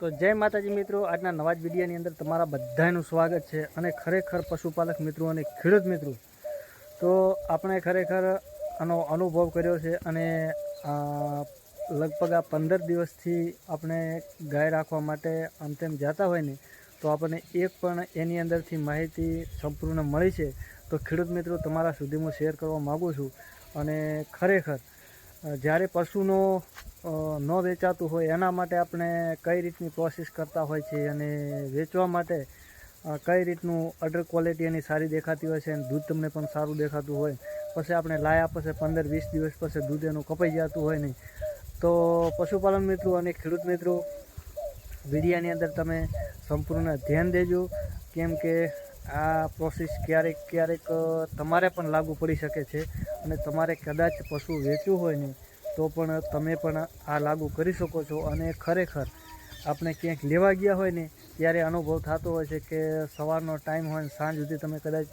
તો જય માતાજી મિત્રો, આજના નવા જ વિડીયોની અંદર તમારા બધાનું સ્વાગત છે અને ખરેખર પશુપાલક મિત્રો અને ખેડૂત મિત્રો. તો આપણે ખરેખર આનો અનુભવ કર્યો છે અને લગભગ આ પંદર દિવસથી આપણે ગાય રાખવા માટે આમ તેમ જતા હોય ને, તો આપણને એક પણ એની અંદરથી માહિતી સંપૂર્ણ મળી છે. તો ખેડૂત મિત્રો, તમારા સુધી હું શેર કરવા માગું છું અને ખરેખર જ્યારે પશુનો ન વેચાતું હોય, એના માટે આપણે કઈ રીતની પ્રોસેસ કરતા હોય છે અને વેચવા માટે કઈ રીતનું અડર ક્વોલિટી એની સારી દેખાતી હોય છે અને દૂધ તમને પણ સારું દેખાતું હોય. પછી આપણે લાયા પછી પંદર વીસ દિવસ પછી દૂધ એનું કપાઈ જતું હોય નહીં. તો પશુપાલન મિત્રો અને ખેડૂત મિત્રો, વિડીયાની અંદર તમે સંપૂર્ણ ધ્યાન દેજો. કેમ કે આ પ્રોસેસ ક્યારેક ક્યારેક તમારે પણ લાગુ પડી શકે છે અને તમારે કદાચ પશુ વેચવું હોય ને, તો પણ તમે પણ આ લાગુ કરી શકો છો અને ખરેખર આપણે ક્યાંક લેવા ગયા હોય ને, ત્યારે અનુભવ થતો હોય છે કે સવારનો ટાઈમ હોય ને, સાંજ સુધી તમે કદાચ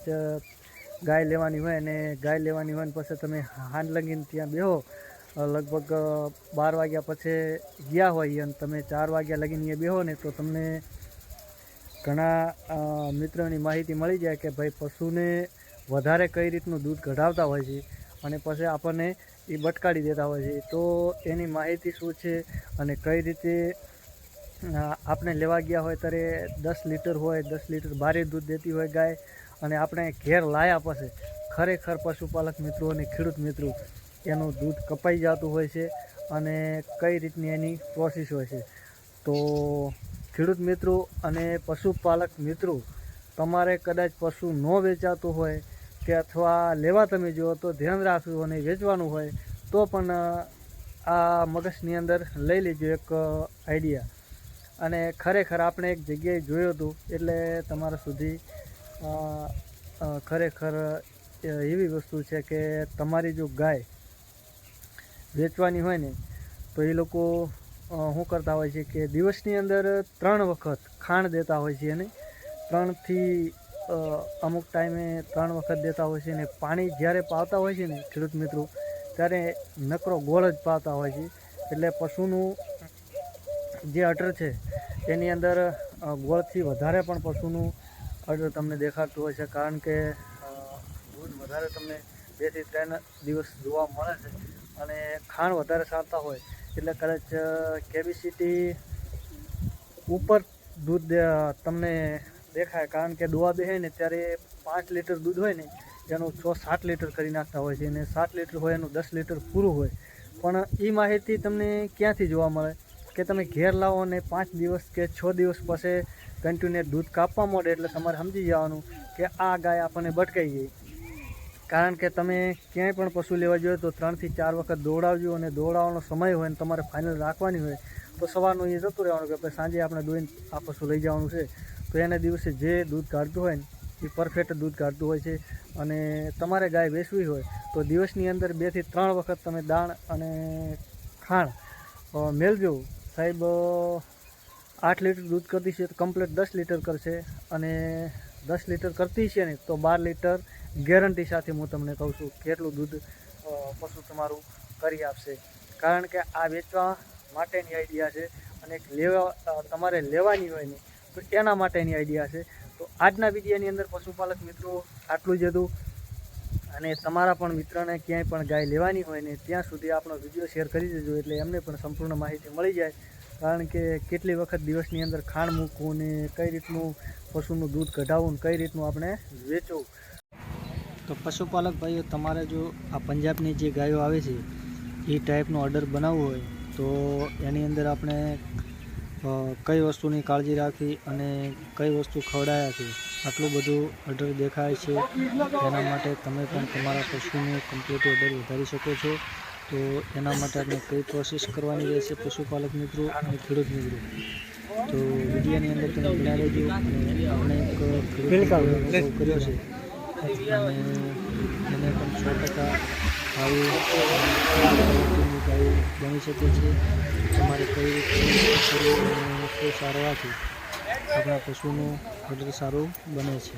ગાય લેવાની હોય અને ગાય લેવાની હોય ને, પછી તમે હાંડ લગીને ત્યાં બેહો લગભગ બાર વાગ્યા પછી ગયા હોય અને તમે ચાર વાગ્યા લગીને એ બેહો ને, તો તમને ઘણા મિત્રોની માહિતી મળી જાય કે ભાઈ પશુને વધારે કઈ રીતનું દૂધ કઢાવતા હોય છે અને પછી આપણને એ બટકાડી દેતા હોય છે. તો એની માહિતી શું છે અને કઈ રીતે આપણે લેવા ગયા હોય ત્યારે દસ લીટર હોય, દસ લીટર બારે દૂધ દેતી હોય ગાય અને આપણે ઘેર લાયા પછી ખરેખર પશુપાલક મિત્રો અને ખેડૂત મિત્રો એનું દૂધ કપાઈ જતું હોય છે અને કઈ રીતની એની પ્રોસેસ હોય છે. તો ખેડૂત મિત્રો અને પશુપાલક મિત્રો, તમારે કદાચ પશુ ન વેચાતું હોય કે અથવા લેવા તમે જુઓ તો ધ્યાન રાખવું અને વેચવાનું હોય, તો પણ આ મગજની અંદર લઈ લેજો એક આઈડિયા. અને ખરેખર આપણે એક જગ્યાએ જોયું હતું, એટલે તમારા સુધી ખરેખર એવી વસ્તુ છે કે તમારી જો ગાય વેચવાની હોય ને, તો એ લોકો શું કરતા હોય છે કે દિવસની અંદર ત્રણ વખત ખાણ દેતા હોય છે એને ત્રણથી અમુક ટાઈમે ત્રણ વખત દેતા હોય છે અને પાણી જ્યારે પાવતા હોય છે ને, ખેડૂત મિત્રો, ત્યારે નકરો ગોળ જ પાવતા હોય છે. એટલે પશુનું જે અટર છે તેની અંદર ગોળથી વધારે પણ પશુનું અટર તમને દેખાતું હોય છે કારણ કે દૂધ વધારે તમને બેથી ત્રણ દિવસ જોવા મળે છે અને ખાણ વધારે સારતા હોય. એટલે કદાચ કેપેસિટી ઉપર દૂધ તમને દેખાય. કારણ કે દોવા બેહે ને ત્યારે પાંચ લીટર દૂધ હોય ને, એનું છ સાત લીટર કરી નાખતા હોય છે. અને સાત લીટર હોય, એનું દસ લીટર પૂરું હોય. પણ એ માહિતી તમને ક્યાંથી જોવા મળે? કે તમે ઘેર લાવો અને પાંચ દિવસ કે છ દિવસ પછી કન્ટિન્યુ દૂધ કાપવા માંડે એટલે તમારે સમજી જવાનું કે આ ગાય આપણને ભટકાઈ ગઈ. કારણ કે તમે ક્યાંય પણ પશુ લેવા જોઈએ તો ત્રણથી ચાર વખત દોડાવજો અને દોડાવવાનો સમય હોય અને તમારે ફાઇનલ રાખવાની હોય, તો સવારનું એ જતું રહેવાનું કે ભાઈ સાંજે આપણે દોઈને આ પશુ લઈ જવાનું છે. તો એના દિવસે જે દૂધ કાઢતું હોય ને, એ પરફેક્ટ દૂધ કાઢતું હોય છે. અને તમારે ગાય વેચવી હોય, તો દિવસની અંદર બેથી ત્રણ વખત તમે દાણ અને ખાણ મેળજો સાહેબ આઠ લીટર દૂધ કરતી છે તો કમ્પ્લીટ દસ લીટર કરશે. અને દસ લીટર કરતી છે ને, તો બાર લીટર ગેરંટી સાથે હું તમને કહું છું, કેટલું દૂધ પશુ તમારું કરી આપશે. કારણ કે આ વેચવા માટેની આઈડિયા છે અને લેવા તમારે લેવાની હોય ને, તો એના માટેની આઈડિયા છે. તો આજના વિડીયોની અંદર પશુપાલક મિત્રો, આટલું જ હતું. અને તમારા પણ મિત્રને ક્યાંય પણ ગાય લેવાની હોય ને, ત્યાં સુધી આપણો વીડિયો શેર કરી દેજો, એટલે એમને પણ સંપૂર્ણ માહિતી મળી જાય. કારણ કે કેટલી વખત દિવસની અંદર ખાણ મૂકવું ને કઈ રીતનું પશુનું દૂધ કઢાવવું ને કઈ રીતનું આપણે વેચવું. તો પશુપાલક ભાઈઓ, તમારે જો આ પંજાબની જે ગાયો આવે છે, એ ટાઈપનો ઓર્ડર બનાવવો હોય, તો એની અંદર આપણે કઈ વસ્તુની કાળજી રાખવી અને કઈ વસ્તુ ખવડાયા છે, આટલું બધું ઓર્ડર દેખાય છે. એના માટે તમે પણ તમારા પશુનું કમ્પ્લીટ ઓર્ડર વધારી શકો છો. તો એના માટે આપણે કઈ પ્રોસેસ કરવાની રહેશે? પશુપાલક મિત્રો અને ખેડૂત મિત્રો. તો વિડીયાની અંદર તમે રહેજો અને આપણે એક ખેડૂત કર્યો છે. અને એને પણ સો ટકા ભાવ બની શકે છે. તમારે કઈ રીતે સારવાથી આપણા પશુનું ઓર્ડર સારું બને છે.